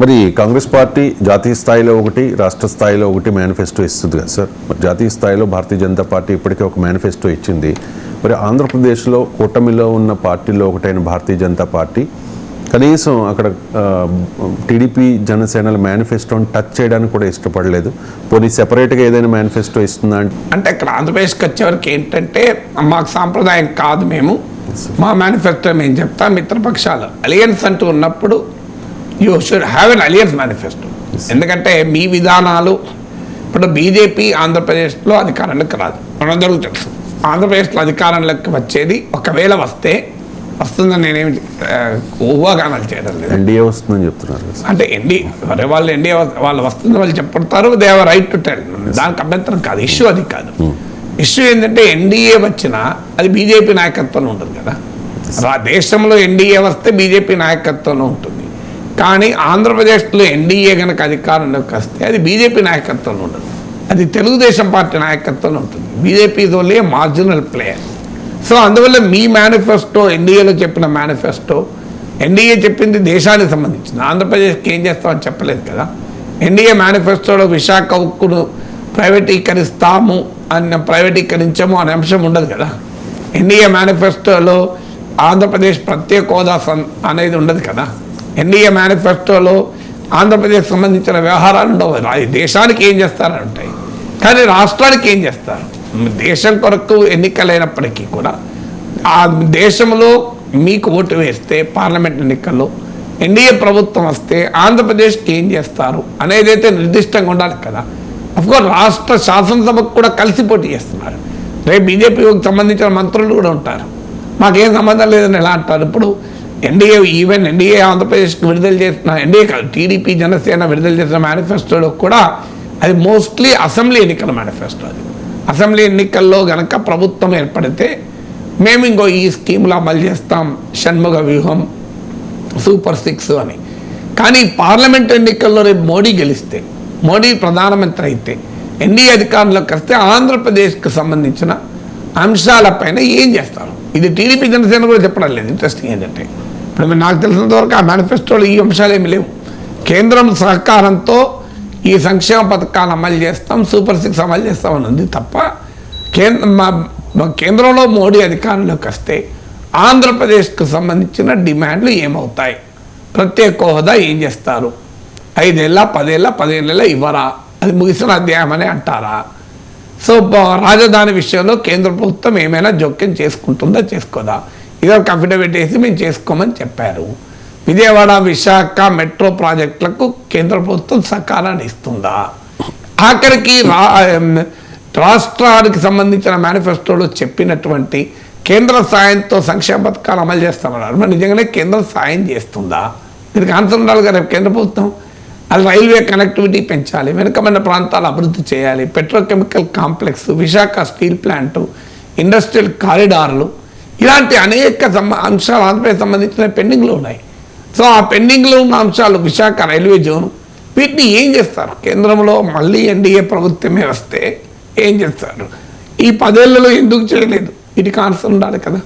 మరి కాంగ్రెస్ పార్టీ జాతీయ స్థాయిలో ఒకటి రాష్ట్ర స్థాయిలో ఒకటి మేనిఫెస్టో ఇస్తుంది కదా సార్. మరి జాతీయ స్థాయిలో భారతీయ జనతా పార్టీ ఇప్పటికే ఒక మేనిఫెస్టో ఇచ్చింది. మరి ఆంధ్రప్రదేశ్లో కూటమిలో ఉన్న పార్టీలో ఒకటైన భారతీయ జనతా పార్టీ కనీసం అక్కడ టీడీపీ జనసేనల మేనిఫెస్టోని టచ్ చేయడానికి కూడా ఇష్టపడలేదు. పోనీ సెపరేట్గా ఏదైనా మేనిఫెస్టో ఇస్తుందా అంటే ఇక్కడ ఆంధ్రప్రదేశ్కి వచ్చేవరకు ఏంటంటే మాకు సాంప్రదాయం కాదు మేము. మా మేనిఫెస్టో మేము చెప్తాం మిత్రపక్షాలు. అలియన్స్ అంటూ ఉన్నప్పుడు you should have an alliance manifesto ఎందుకంటే మీ విధానాలు ఇప్పుడు బీజేపీ ఆంధ్రప్రదేశ్లో అధికారంలోకి రాదు. మనందరికీ తెలుసు ఆంధ్రప్రదేశ్లో అధికారంలోకి వచ్చేది ఒకవేళ వస్తే వస్తుందని నేనేమి ఊహాగానాలు చేయడం లేదు. ఎన్డీఏ వస్తుందని చెప్తున్నారు. అంటే ఎన్డీ మరి వాళ్ళు ఎన్డీ వాళ్ళు వస్తుంది వాళ్ళు చెప్పుతారు they are right to tell. దానికి అభ్యంతరం కాదు. ఇష్యూ అది కాదు. ఇష్యూ ఏంటంటే ఎన్డీఏ వచ్చినా అది బీజేపీ నాయకత్వంలో ఉంటుంది కదా. దేశంలో ఎన్డీఏ వస్తే బీజేపీ నాయకత్వంలో ఉంటుంది. కానీ ఆంధ్రప్రదేశ్లో ఎన్డీఏ కనుక అధికారంలోకి వస్తే అది బీజేపీ నాయకత్వంలో ఉండదు అది తెలుగుదేశం పార్టీ నాయకత్వంలో ఉంటుంది. BJP only marginal player so అందువల్ల మీ మేనిఫెస్టో ఎన్డీఏలో చెప్పిన మేనిఫెస్టో ఎన్డీఏ చెప్పింది దేశానికి సంబంధించింది. ఆంధ్రప్రదేశ్కి ఏం చేస్తామని చెప్పలేదు కదా. ఎన్డీఏ మేనిఫెస్టోలో విశాఖ ఉక్కును ప్రైవేటీకరిస్తాము అన్న ప్రైవేటీకరించము అనే అంశం ఉండదు కదా. ఎన్డీఏ మేనిఫెస్టోలో ఆంధ్రప్రదేశ్ ప్రత్యేక హోదా అనేది ఉండదు కదా. ఎన్డీఏ మేనిఫెస్టోలో ఆంధ్రప్రదేశ్ సంబంధించిన వ్యవహారాలు ఉండవు. దేశానికి ఏం చేస్తారని ఉంటాయి కానీ రాష్ట్రానికి ఏం చేస్తారు? దేశం కొరకు ఎన్నికలైనప్పటికీ కూడా ఆ దేశంలో మీకు ఓటు వేస్తే పార్లమెంట్ ఎన్నికల్లో ఎన్డీఏ ప్రభుత్వం వస్తే ఆంధ్రప్రదేశ్కి ఏం చేస్తారు అనేది అయితే నిర్దిష్టంగా ఉండాలి కదా. అఫ్కోర్స్ రాష్ట్ర శాసనసభకు కూడా కలిసి పోటీ చేస్తున్నారు. రేపు బీజేపీకి సంబంధించిన మంత్రులు కూడా ఉంటారు. మాకేం సంబంధం లేదని ఎలా అంటారు? ఇప్పుడు ఎన్డీఏ ఈవెన్ ఎన్డీఏ ఆంధ్రప్రదేశ్కి విడుదల చేసిన ఎన్డీఏ కాదు టీడీపీ జనసేన విడుదల చేసిన మేనిఫెస్టోలో కూడా అది మోస్ట్లీ అసెంబ్లీ ఎన్నికల మేనిఫెస్టో అది. అసెంబ్లీ ఎన్నికల్లో గనక ప్రభుత్వం ఏర్పడితే మేము ఇంకో ఈ స్కీములు అమలు చేస్తాం షణ్ముఖ వ్యూహం సూపర్ సిక్స్ అని. కానీ పార్లమెంట్ ఎన్నికల్లో రేపు మోడీ గెలిస్తే మోడీ ప్రధానమంత్రి అయితే ఎన్డీఏ అధికారంలోకి వస్తే ఆంధ్రప్రదేశ్కి సంబంధించిన అంశాలపైన ఏం చేస్తారు? ఇది టీడీపీ జనసేన కూడా చెప్పడం లేదు. ఇంట్రెస్టింగ్ ఏంటంటే ఇప్పుడు మీరు నాకు తెలిసినంత వరకు ఆ మేనిఫెస్టోలో ఈ అంశాలు ఏమి లేవు. కేంద్రం సహకారంతో ఈ సంక్షేమ పథకాలు అమలు చేస్తాం సూపర్ సిక్స్ అమలు చేస్తామని ఉంది తప్ప కేంద్ర మా- మా కేంద్రంలో మోడీ అధికారంలోకి వస్తే ఆంధ్రప్రదేశ్కు సంబంధించిన డిమాండ్లు ఏమవుతాయి? ప్రత్యేక హోదా ఏం చేస్తారు? ఐదేళ్ళ పదేళ్ళ పదిహేనుల ఇవ్వరా? అది ముగిసిన అధ్యాయం అని అంటారా? సో రాజధాని విషయంలో కేంద్ర ప్రభుత్వం ఏమైనా జోక్యం చేసుకుంటుందా చేసుకోదా? ఇదొక అఫిడవిట్ వేసి మేము చేసుకోమని చెప్పారు. విజయవాడ విశాఖ మెట్రో ప్రాజెక్టులకు కేంద్ర ప్రభుత్వం సకాలాన్ని ఇస్తుందా? ఆఖరికి రా రాష్ట్రానికి సంబంధించిన మేనిఫెస్టోలో చెప్పినటువంటి కేంద్ర సాయంతో సంక్షేమ పథకాలు అమలు చేస్తామన్నారు. మరి నిజంగానే కేంద్రం సాయం చేస్తుందా? దీనికి ఆన్సర్ ఉండాలి కదా కేంద్ర ప్రభుత్వం. అది రైల్వే కనెక్టివిటీ పెంచాలి వెనుకబడిన ప్రాంతాలు అభివృద్ధి చేయాలి petrochemical complex Visakha steel plant industrial కారిడార్లు ఇలాంటి అనేక అంశాలు ఆంధ్రప్రదేశ్ సంబంధించిన పెండింగ్లో ఉన్నాయి. సో ఆ పెండింగ్లో ఉన్న అంశాలు విశాఖ రైల్వే జోన్. వీటిని ఏం చేస్తారు? కేంద్రంలో మళ్ళీ ఎన్డీఏ ప్రభుత్వమే వస్తే ఏం చేస్తారు? ఈ పదేళ్ళలో ఎందుకు చేయలేదు? వీటికి ఆన్సర్ ఉండాలి కదా.